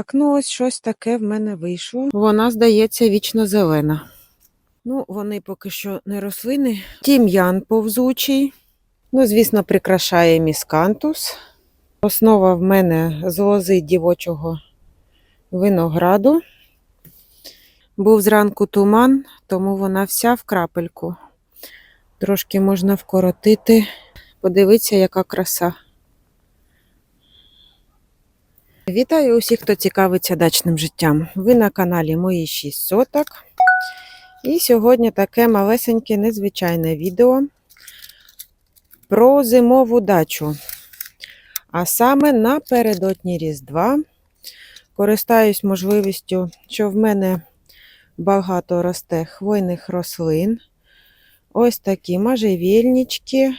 Так, ну ось щось таке в мене вийшло. Вона, здається, вічно зелена. Ну, вони поки що не рослини. Тім'ян повзучий. Ну, звісно, прикрашає міскантус. Основа в мене з лози дівочого винограду. Був зранку туман, тому вона вся в крапельку. Трошки можна вкоротити. Подивіться, яка краса. Вітаю усіх, хто цікавиться дачним життям. Ви на каналі Мої 6 соток. І сьогодні таке малесеньке незвичайне відео про зимову дачу. А саме напередодні Різдва користаюсь можливістю, що в мене багато росте хвойних рослин. Ось такі можжевельнички,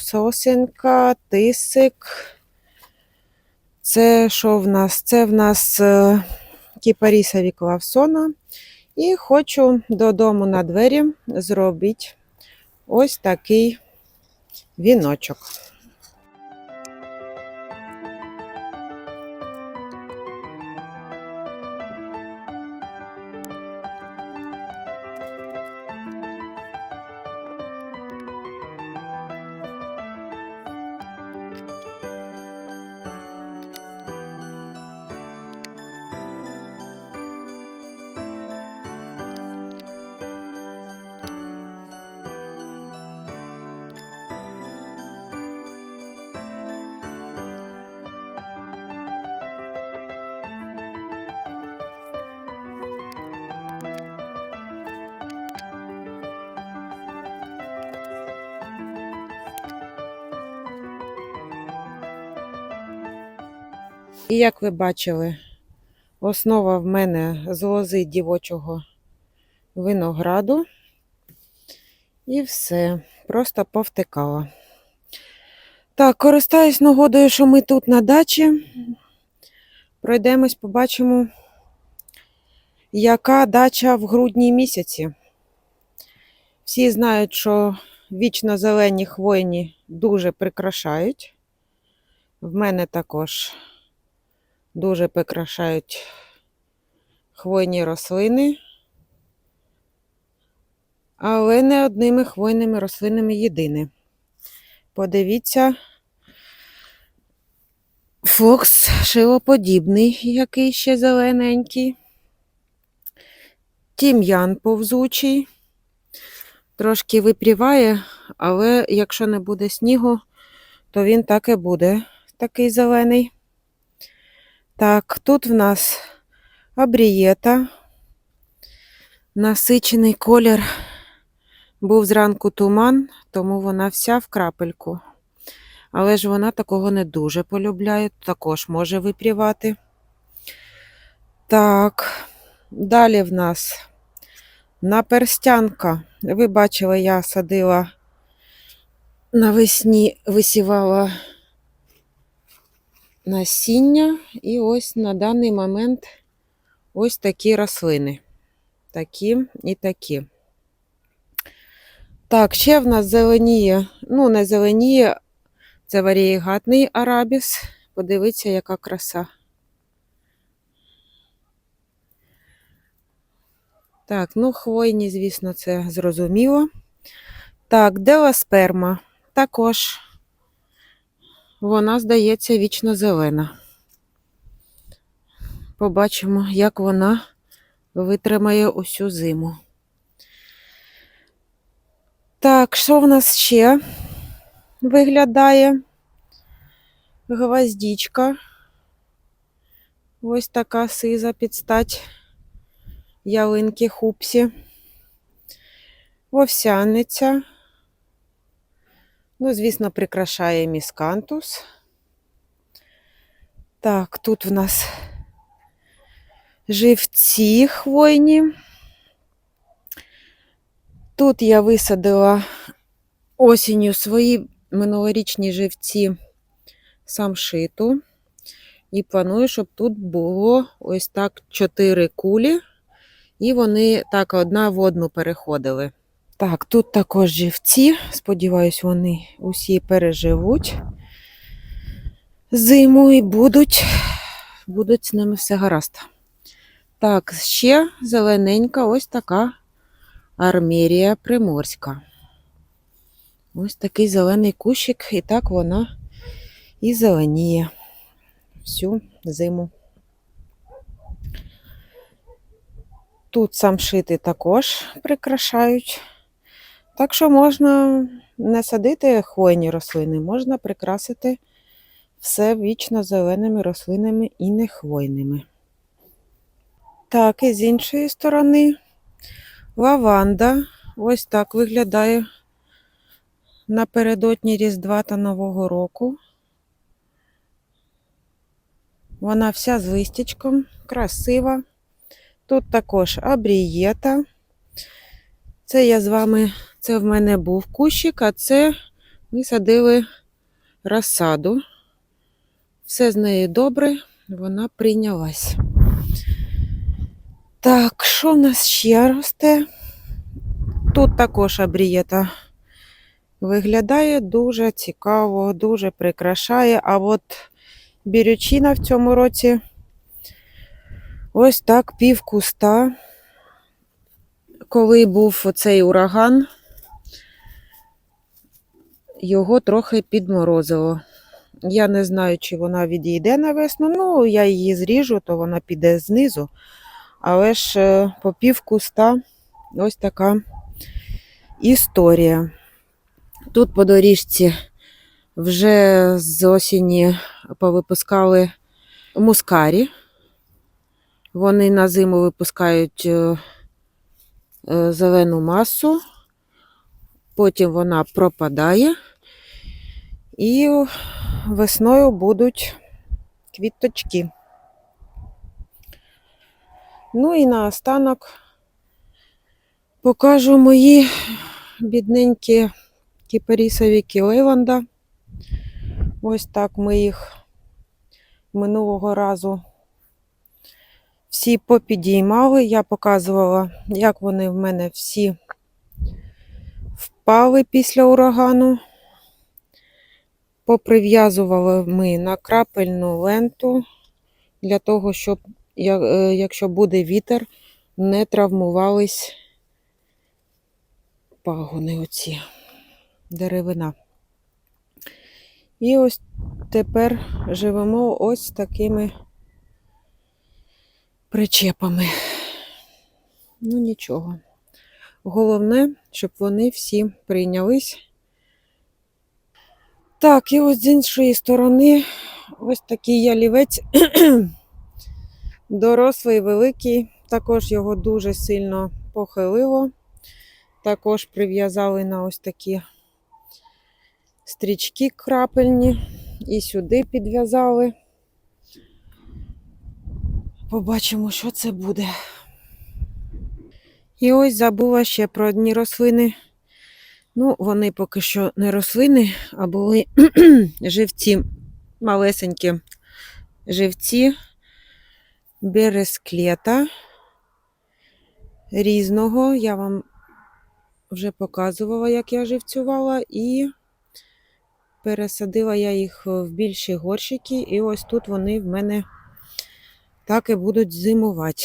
сосенка, тисик. Це що в нас? Це в нас е, кіпарісові клавсона. І хочу додому на двері зробити ось такий віночок. І як ви бачили, основа в мене з лози дівочого винограду. І все, просто повтикала. Так, користаюсь нагодою, що ми тут на дачі. Пройдемось, побачимо, яка дача в грудні місяці. Всі знають, що вічно зелені хвойні дуже прикрашають. В мене також дуже прикрашають хвойні рослини, але не одними хвойними рослинами єдине. Подивіться, фокс шилоподібний, який ще зелененький. Тім'ян повзучий. Трошки випріває, але якщо не буде снігу, то він так і буде такий зелений. Так, тут в нас абрієта, насичений колір. Був зранку туман, тому вона вся в крапельку. Але ж вона такого не дуже полюбляє, також може випрівати. Так, далі в нас наперстянка. Ви бачили, я садила навесні, висівала насіння, і ось на даний момент ось такі рослини. Такі і такі. Так, ще в нас зеленіє, ну, не зеленіє, це варієгатний арабіс. Подивіться, яка краса. Так, ну, хвойні, звісно, це зрозуміло. Так, деласперма також. Вона, здається, вічно зелена. Побачимо, як вона витримає усю зиму. Так, що в нас ще виглядає? Гвоздічка. Ось така сиза підстать ялинки хупсі. Вовсяниця. Ну, звісно, прикрашає міскантус. Так, тут в нас живці хвойні. Тут я висадила осінню свої минулорічні живці самшиту. І планую, щоб тут було ось так чотири кулі, і вони так одна в одну переходили. Так, тут також живці. Сподіваюсь, вони усі переживуть зиму і будуть будуть з ними все гаразд. Так, ще зелененька ось така армерія приморська. Ось такий зелений кущик, і так вона і зеленіє всю зиму. Тут самшити також прикрашають. Так що можна не садити хвойні рослини, можна прикрасити все вічно зеленими рослинами і не хвойними. Так, і з іншої сторони лаванда. Ось так виглядає напередодні Різдва та Нового року. Вона вся з листячком, красива. Тут також абрієта. Це я з вами, це в мене був кущик, а це ми садили розсаду. Все з нею добре, вона прийнялась. Так, що в нас ще росте? Тут також абрієта виглядає дуже цікаво, дуже прикрашає. А от бірючина в цьому році ось так пів куста. Коли був оцей ураган, його трохи підморозило. Я не знаю, чи вона відійде на весну. Ну, я її зріжу, то вона піде знизу. Але ж е, по пів куста ось така історія. Тут по доріжці вже з осені повипускали мускарі. Вони на зиму випускають е, е, зелену масу, потім вона пропадає, і весною будуть квіточки. Ну і наостанок покажу мої бідненькі кіпарісові кілейванда. Ось так ми їх минулого разу всі попідіймали. Я показувала, як вони в мене всі впали після урагану. Поприв'язували ми на крапельну ленту для того, щоб, е, якщо буде вітер, не травмувались пагони оці деревина. І ось тепер живемо ось такими причепами. Ну, нічого. Головне, щоб вони всі прийнялись. Так, і ось з іншої сторони ось такий ялівець дорослий, великий. Також його дуже сильно похилило. Також прив'язали на ось такі стрічки крапельні. І сюди підв'язали. Побачимо, що це буде. І ось забула ще про одні рослини. Ну, вони поки що не рослини, а були живці, малесенькі живці бересклета різного. Я вам вже показувала, як я живцювала, і пересадила я їх в більші горщики, і ось тут вони в мене так і будуть зимувати.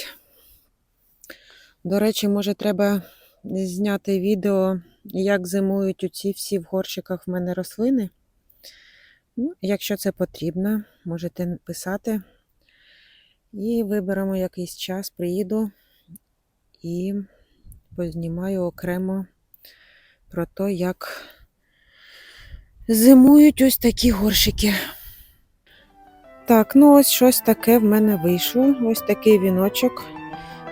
До речі, може, треба зняти відео, як зимують оці всі в горщиках в мене рослини. Ну, якщо це потрібно, можете писати. І виберемо якийсь час, приїду і познімаю окремо про те, як зимують ось такі горщики. Так, ну ось щось таке в мене вийшло. Ось такий віночок.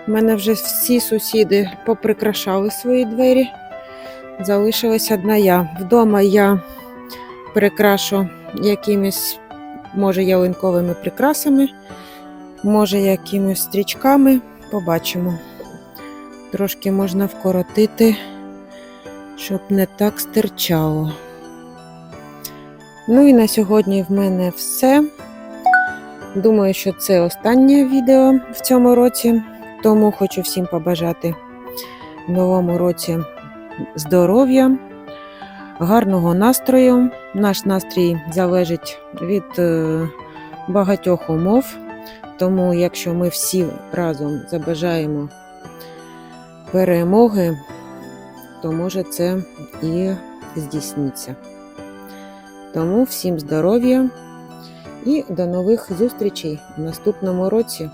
У мене вже всі сусіди поприкрашали свої двері. Залишилась одна я. Вдома я прикрашу якимись, може, ялинковими прикрасами, може, якимись стрічками. Побачимо. Трошки можна вкоротити, щоб не так стирчало. Ну і на сьогодні в мене все. Думаю, що це останнє відео в цьому році, тому хочу всім побажати в новому році здоров'я, гарного настрою. Наш настрій залежить від е, багатьох умов, Тому, якщо ми всі разом забажаємо перемоги, то може це і здійсниться. Тому всім здоров'я і до нових зустрічей в наступному році.